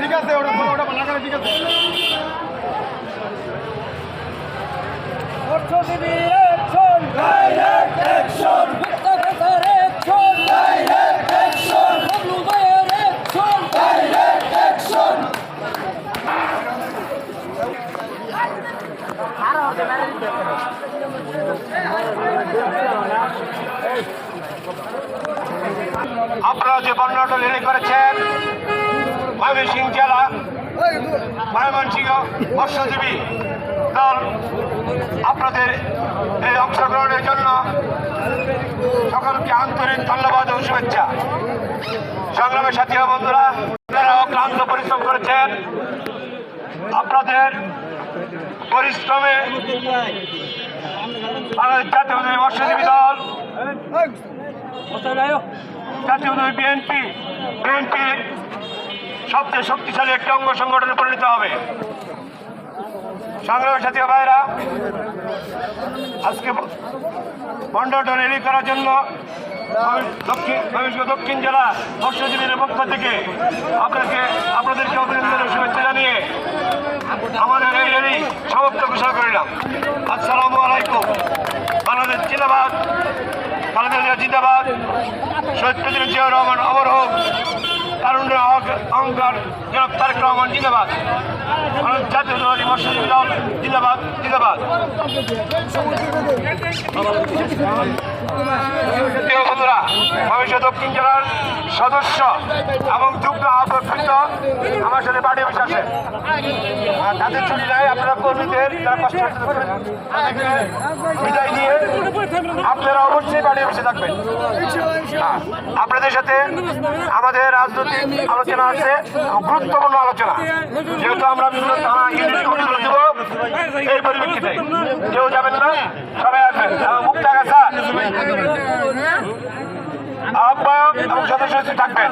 ঠিক আছে ওটা ওটা লাগালে ঠিক আছে অর্থনীতি অ্যাকশন ডাইরেক্ট অ্যাকশন মুক্তাগাছার অ্যাকশন ডাইরেক্ট অ্যাকশন বাবলু ভাইয়ের অ্যাকশন ডাইরেক্ট অ্যাকশন আপনারা যে বর্ণনাটা রেলি করেছেন। ময়মনসিংহ জেলা। ময়মনসিংহ মৎস্যজীবী দল আপনাদের এই অংশগ্রহণের জন্য সকলকে আন্তরিক ধন্যবাদ ও শুভেচ্ছা। সংগ্রামের সাথী বন্ধুরা আপনারা অক্লান্ত পরিশ্রম করেছেন। আপনাদের পরিশ্রমে বাংলাদেশ জাতীয় মৎস্যজীবী দল জাতীয় বিএনপি। বিএনপি সবচেয়ে শক্তিশালী একটি অঙ্গ সংগঠনে পরিণত হবে। সংগ্রামের সাথী ভাইরা আজকে বন্ডটা রেলি করার জন্য দক্ষিণ দক্ষিণ জেলা মৎস্যজীবীদের পক্ষ থেকে আপনাকে আপনাদেরকে অভিনন্দন ও শুভেচ্ছা জানিয়ে আমাদের এই রেলি সমাপ্ত ঘোষণা করিলাম। আসসালামু আলাইকুম। জিন্দাবাদ। খালেদা জিয়া জিন্দাবাদ। শহীদ জিয়া রহমান অমর অহংকার জনক তারেক জিন্দাবাদ। জাতীয় জিন্দাবাদ জিন্দাবাদ। ভবিষ্যৎ দক্ষিণ জেলার সদস্য এবং যুগ্ম আহ্বায়কবৃন্দ আমার সাথে পার্টি আছে। তাদের ছুটি নাই আপনারা কর্মীদের বিদায় দিয়ে আপনারা অবশ্যই পার্টি অফিসে থাকবেন। হ্যাঁ, আপনাদের সাথে আমাদের রাজনৈতিক আলোচনা আছে এবং গুরুত্বপূর্ণ আলোচনা। যেহেতু আমরা বিভিন্ন থানা ইউনিট এই পরিপ্রেক্ষিতে। কেউ যাবেন না? সবাই আসবেন। আহ্বায়ক এবং সদস্য থাকবেন।